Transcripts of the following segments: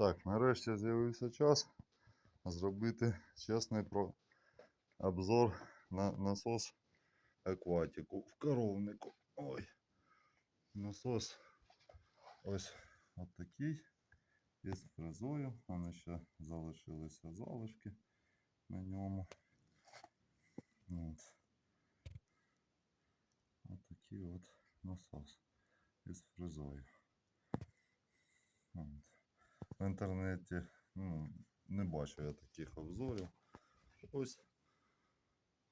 Так, нарешті з'явився час зробити чесний про обзор на насос акватику в коровнику. Ой. Насос ось от такий. Із фрезою. Мене ще залишилися залишки на ньому. От. От такий от насос із фрезою. От. В інтернеті ну, не бачу я таких обзорів. Ось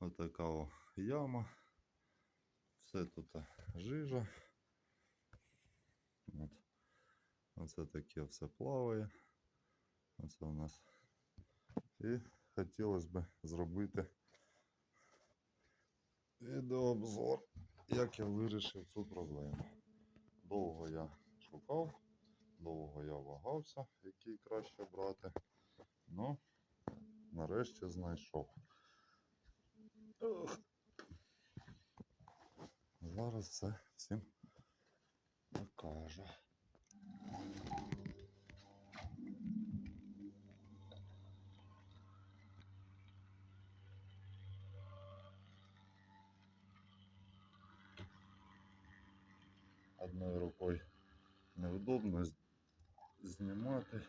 отака о яма. Все тут жижа. От. Оце таке все плаває. Оце у нас. І хотілося б зробити відеообзор, як я вирішив цю проблему. Довго я шукав, довго я вагався, який краще брати. Ну, нарешті знайшов. Зараз це всім покажу. Одною рукою неудобно знімати.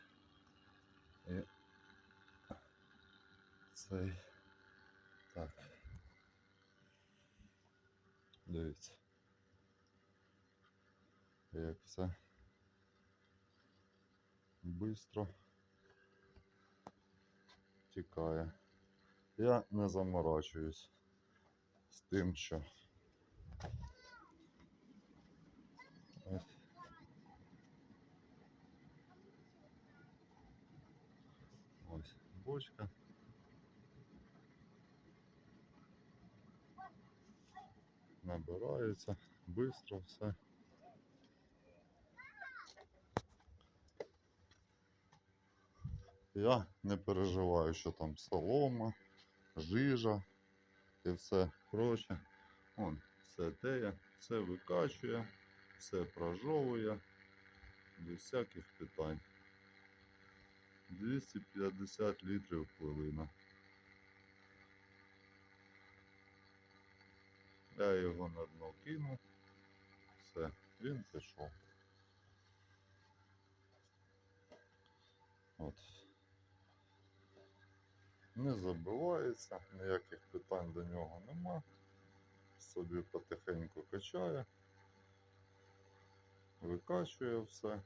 І цей. Так. Дивіться. Як все бистро тікає. Я не заморачуюсь з тим, що ось ось бочка. Набирається бистро все. Я не переживаю, що там солома, жижа і все проче. Вон, все теє, все викачує, все прожовує, без всяких питань. 250 літрів хвилина. Я його на дно кинув. Все, він пішов. От. Не забивається, ніяких питань до нього нема. Собі потихеньку качає, викачує все.